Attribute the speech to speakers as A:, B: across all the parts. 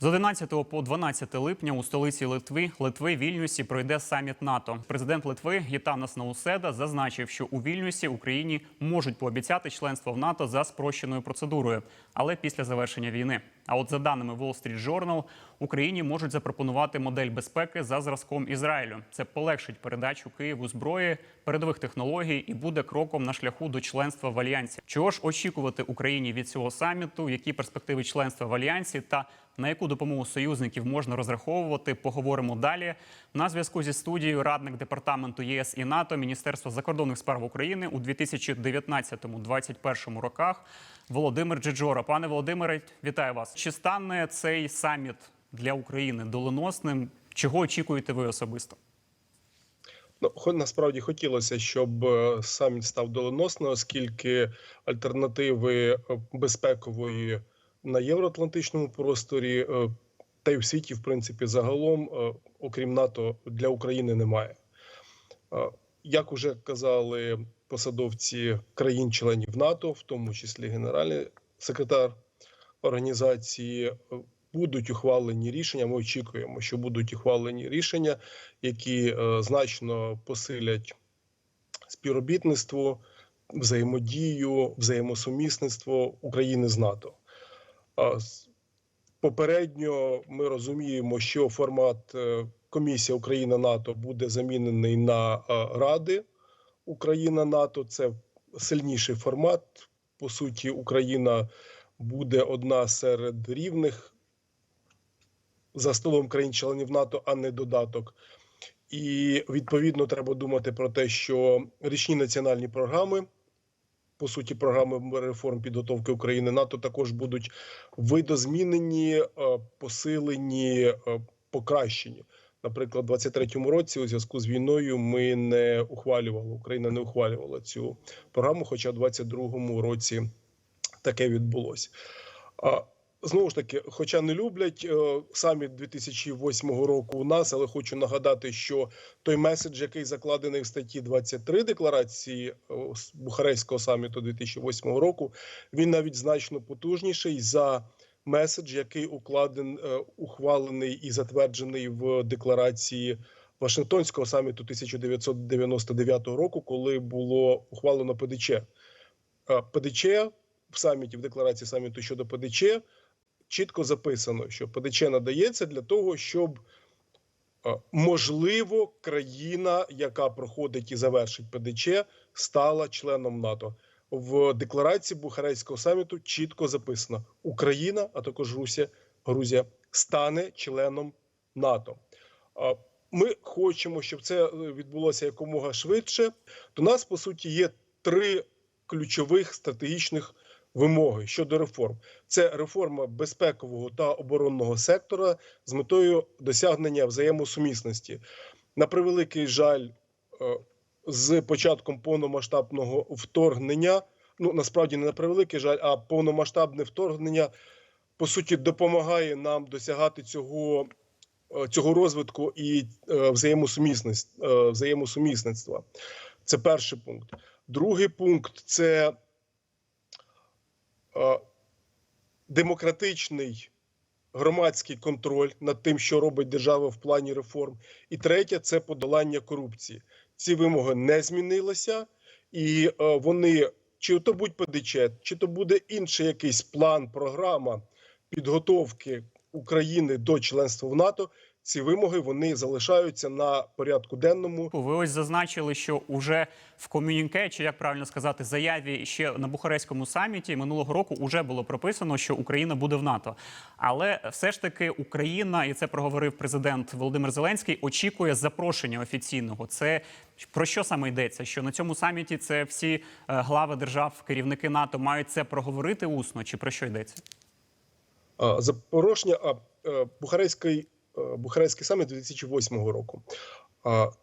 A: З 11 по 12 липня у столиці Литви Литви Вільнюсі пройде саміт НАТО. Президент Литви Гітанас Науседа зазначив, що у Вільнюсі Україні можуть пообіцяти членство в НАТО за спрощеною процедурою, але після завершення війни. А от за даними Wall Street Journal, Україні можуть запропонувати модель безпеки за зразком Ізраїлю. Це полегшить передачу Києву зброї, передових технологій і буде кроком на шляху до членства в альянсі. Чого ж очікувати Україні від цього саміту? Які перспективи членства в альянсі та на яку допомогу союзників можна розраховувати? Поговоримо далі. На зв'язку зі студією радник департаменту ЄС і НАТО Міністерства закордонних справ України у 2019-2021 роках. Володимир Джиджора. Пане Володимире, вітаю вас. Чи стане цей саміт для України доленосним? Чого очікуєте ви особисто?
B: Ну, насправді хотілося, щоб е, саміт став доленосним, оскільки альтернативи е, безпекової на євроатлантичному просторі е, та й в світі, в принципі, загалом, е, окрім НАТО, для України немає. Е, Як уже казали посадовці країн-членів НАТО, в тому числі генеральний секретар організації, будуть ухвалені рішення. Ми очікуємо, що будуть ухвалені рішення, які значно посилять співробітництво, взаємодію, взаємосумісництво України з НАТО. Попередньо ми розуміємо, що формат е, комісія Україна НАТО буде замінений на е, Ради Україна НАТО. Це сильніший формат. По суті, Україна буде одна серед рівних за столом країн-членів НАТО, а не додаток. І відповідно треба думати про те, що річні національні програми, по суті, програми реформ підготовки України НАТО також будуть видозмінені, е, посилені, е, покращені. Наприклад, у 23-му році, у зв'язку з війною, ми не ухвалювали, Україна не ухвалювала цю програму, хоча в 22-му році таке відбулося. Знову ж таки, хоча не люблять е, саміт 2008 року у нас, але хочу нагадати, що той меседж, який закладений в статті 23 декларації е, Бухарестського саміту 2008 року, він навіть значно потужніший за меседж, який укладен, е, ухвалений і затверджений в декларації Вашингтонського саміту 1999 року, коли було ухвалено ПДЧ. ПДЧ в саміті в декларації саміту щодо ПДЧ чітко записано, що ПДЧ надається для того, щоб е, можливо країна, яка проходить і завершить ПДЧ, стала членом НАТО. В декларації Бухарестського саміту чітко записано: Україна, а також Русія, Грузія стане членом НАТО. Ми хочемо, щоб це е, відбулося якомога швидше. До нас по суті є три ключових стратегічних вимоги щодо реформ. Це реформа безпекового та оборонного сектора з метою досягнення взаємосумісності. На превеликий жаль, е, з початком повномасштабного вторгнення, ну насправді не на превеликий жаль, а повномасштабне вторгнення по суті допомагає нам досягати цього. е, Цього розвитку і е, взаємосумісництва. Це перший пункт. Другий пункт це демократичний громадський контроль над тим, що робить держава в плані реформ. І третє це подолання корупції. Ці вимоги не змінилися, і е, вони чи то будь ПДЧ, чи то буде інший якийсь план, програма підготовки України до членства в НАТО. Ці вимоги вони залишаються на порядку денному.
A: Ви ось зазначили, що уже в комюніке, чи як правильно сказати, заяві ще на Бухарестському саміті минулого року вже було прописано, що Україна буде в НАТО. Але все ж таки Україна, і це проговорив президент Володимир Зеленський, очікує запрошення офіційного. Це про що саме йдеться? Що на цьому саміті це всі е, глави держав, керівники НАТО мають це проговорити усно, чи про що йдеться?
B: А, Запорожня, а е, Бухарестський, е, саміт 2008 року.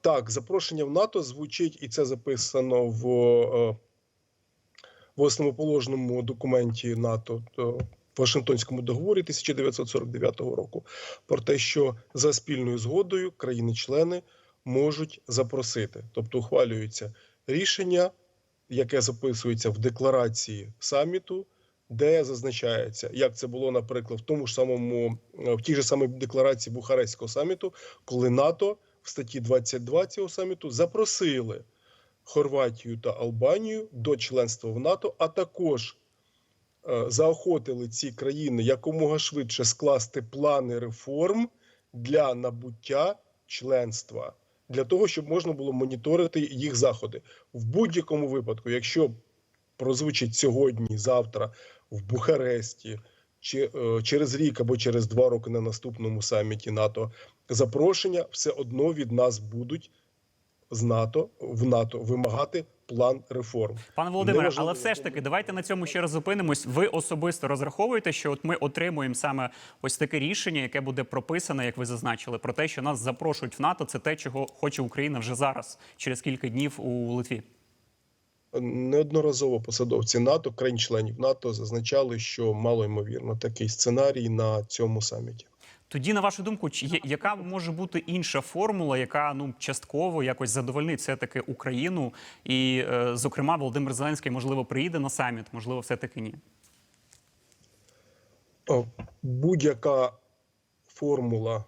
B: Так, запрошення в НАТО звучить, і це записано в, е, в основоположному документі НАТО е, в Вашингтонському договорі 1949 року. Про те, що за спільною згодою країни-члени можуть запросити, тобто ухвалюється рішення, яке записується в декларації саміту де зазначається, як це було, наприклад, в тому ж самому е, в тій же самій декларації Бухарестського саміту, коли НАТО в статті 22 цього саміту запросили Хорватію та Албанію до членства в НАТО, а також е, заохотили ці країни якомога швидше скласти плани реформ для набуття членства, для того, щоб можна було моніторити їх заходи. В будь-якому випадку, якщо прозвучить сьогодні, завтра в Бухаресті, чи е, через рік або через два роки на наступному саміті НАТО запрошення, все одно від нас будуть з НАТО в НАТО вимагати план реформ.
A: Пане Володимире, але все ж таки, давайте на цьому ще раз зупинимось. Ви особисто розраховуєте, що от ми отримуємо саме ось таке рішення, яке буде прописане, як ви зазначили, про те, що нас запрошують в НАТО. Це те, чого хоче Україна вже зараз, через кілька днів у Литві.
B: Неодноразово посадовці НАТО, країн-членів НАТО зазначали, що мало ймовірно такий сценарій на цьому саміті.
A: Тоді, на вашу думку, чи є, яка може бути інша формула, яка ну частково якось задовольнить все таки Україну, і, е, зокрема, Володимир Зеленський можливо приїде на саміт, можливо, все таки ні.
B: Будь-яка формула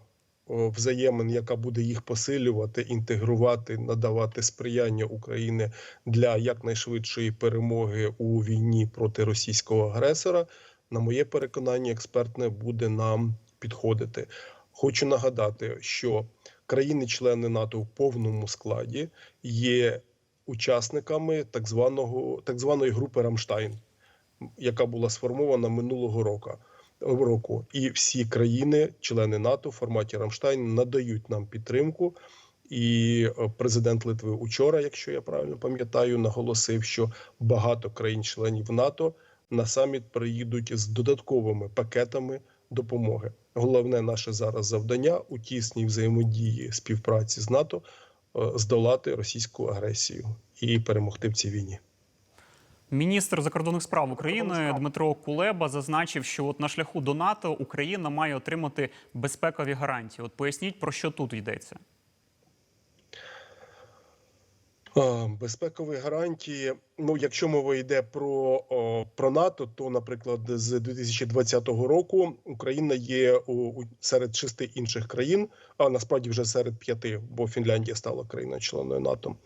B: взаємин, яка буде їх посилювати, інтегрувати, надавати сприяння України для якнайшвидшої перемоги у війні проти російського агресора, на моє переконання, експертне буде нам підходити. Хочу нагадати, що країни-члени НАТО в повному складі є учасниками так званого так званої групи Рамштайн, яка була сформована минулого року. Року і всі країни, члени НАТО в форматі Рамштайн, надають нам підтримку. І е, президент Литви учора, якщо я правильно пам'ятаю, наголосив, що багато країн-членів НАТО на саміт приїдуть з додатковими пакетами допомоги. Головне наше зараз завдання у тісній взаємодії співпраці з НАТО е, здолати російську агресію і перемогти в цій війні.
A: Міністр закордонних справ України Дмитро Кулеба зазначив, що от на шляху до НАТО Україна має отримати безпекові гарантії. От поясніть про що тут йдеться.
B: Безпекові гарантії. Ну, якщо мова йде про, про НАТО, то, наприклад, з 2020 року Україна є у, у- серед шести інших країн, а насправді вже серед п'яти, бо Фінляндія стала країною членою НАТО.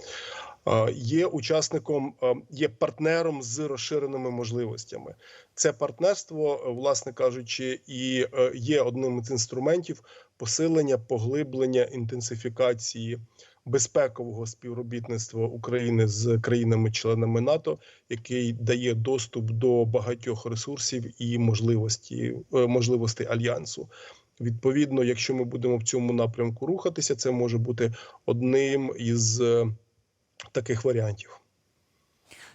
B: А, Є учасником, є партнером з розширеними можливостями. Це партнерство, е, власне кажучи, і е, є одним з інструментів посилення, поглиблення, інтенсифікації безпекового співробітництва України з країнами-членами НАТО, який дає доступ до багатьох ресурсів і можливості е, можливостей альянсу. Відповідно, якщо ми будемо в цьому напрямку рухатися, це може бути одним із е, таких варіантів.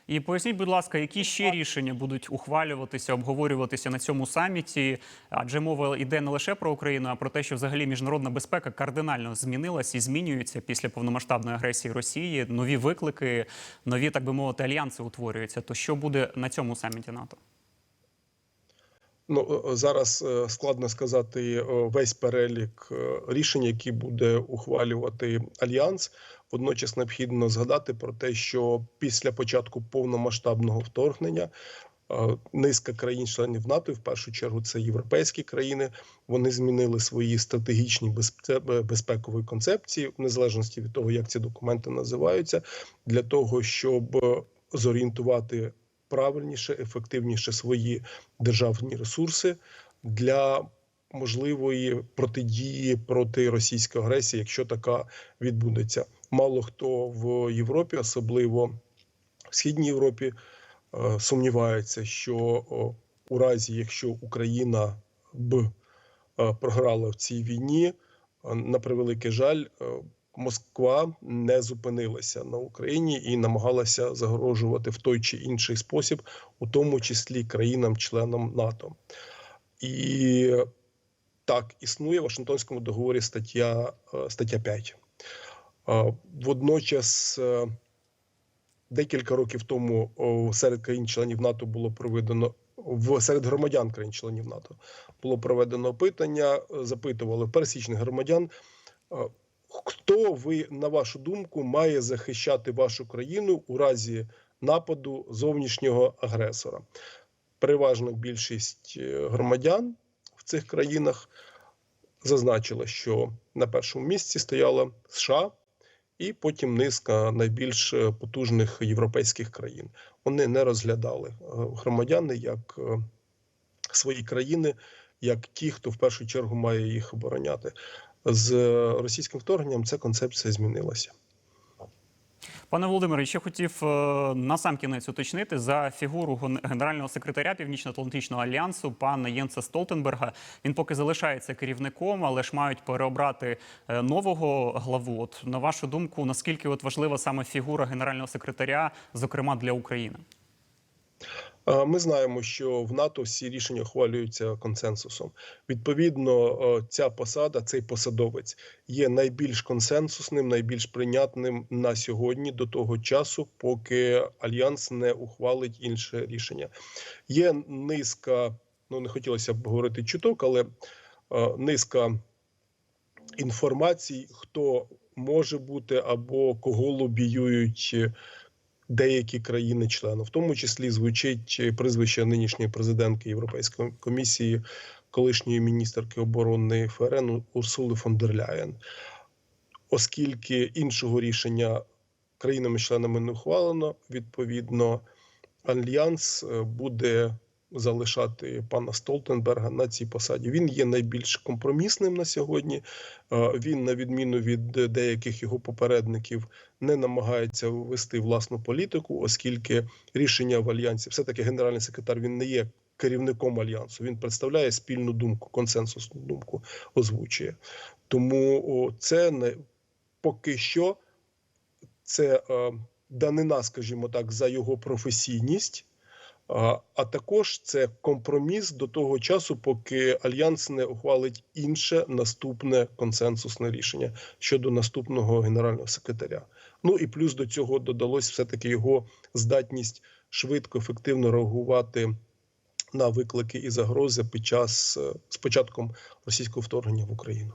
A: І поясніть, будь ласка, які ще рішення будуть ухвалюватися, обговорюватися на цьому саміті? Адже мова йде не лише про Україну, а про те, що взагалі міжнародна безпека кардинально змінилась і змінюється після повномасштабної агресії Росії. Нові виклики, нові, так би мовити, альянси утворюються. То що буде на цьому саміті НАТО?
B: Ну е, зараз е, складно сказати е, весь перелік е, рішень, які буде ухвалювати альянс. Водночас необхідно згадати про те, що після початку повномасштабного вторгнення е, низка країн-членів НАТО, в першу чергу це європейські країни, вони змінили свої стратегічні безпекові концепції, в незалежності від того, як ці документи називаються, для того, щоб е, зорієнтувати правильніше, ефективніше свої державні ресурси для можливої протидії проти російської агресії, якщо така відбудеться. Мало хто в Європі, особливо в східній Європі, е, сумнівається, що у разі, якщо Україна б е, програла в цій війні, е, на превеликий жаль, Москва не зупинилася на Україні і намагалася загрожувати в той чи інший спосіб, у тому числі країнам-членам НАТО. І так існує в Вашингтонському договорі стаття, стаття 5. Водночас, е, декілька років тому серед країн-членів НАТО було проведено в серед громадян країн-членів НАТО було проведено опитання, е, запитували пересічних громадян. е, Хто ви, на вашу думку, має захищати вашу країну у разі нападу зовнішнього агресора? переважна більшість громадян в цих країнах зазначила, що на першому місці стояла США, і потім низка найбільш е, потужних європейських країн. Вони не розглядали е, громадяни як е, свої країни, як ті, хто в першу чергу має їх обороняти. З російським вторгненням ця концепція змінилася.
A: Пане Володимире, ще хотів е, на сам кінець уточнити за фігуру ген- генерального секретаря Північно-Атлантичного альянсу пана Єнса Столтенберга. Він поки залишається керівником, але ж мають переобрати е, нового главу. От на вашу думку, наскільки от важлива саме фігура генерального секретаря, зокрема для України?
B: Ми знаємо, що в НАТО всі рішення ухвалюються консенсусом. Відповідно, ця посада, цей посадовець є найбільш консенсусним, найбільш прийнятним на сьогодні до того часу, поки альянс не ухвалить інше рішення. Є низка, ну не хотілося б говорити чуток, але низка інформацій, хто може бути або кого лобіюють деякі країни-члени, в тому числі звучить прізвище нинішньої президентки Європейської комісії, колишньої міністерки оборони ФРН Урсули фон дер Ляєн. Оскільки іншого рішення країнами-членами не ухвалено, відповідно, альянс е, буде залишати пана Столтенберга на цій посаді. Він є найбільш компромісним на сьогодні. Е, Він, на відміну від деяких його попередників, не намагається вести власну політику, оскільки рішення в альянсі, все таки генеральний секретар, він не є керівником альянсу. Він представляє спільну думку, консенсусну думку озвучує. Тому це не поки що це е, данина, скажімо так, за його професійність. А, також це компроміс до того часу, поки альянс не ухвалить інше наступне консенсусне рішення щодо наступного генерального секретаря. Ну і плюс до цього додалось все таки його здатність швидко, ефективно реагувати на виклики і загрози під час е, з початком російського вторгнення в Україну.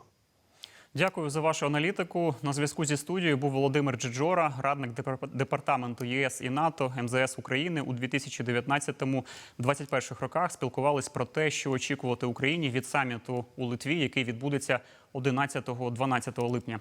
A: Дякую за вашу аналітику. На зв'язку зі студією був Володимир Джиджора, радник депар- департаменту ЄС і НАТО МЗС України у 2019-2021 роках. Спілкувались про те, що очікувати Україні від саміту у Литві, який відбудеться 11-12 липня.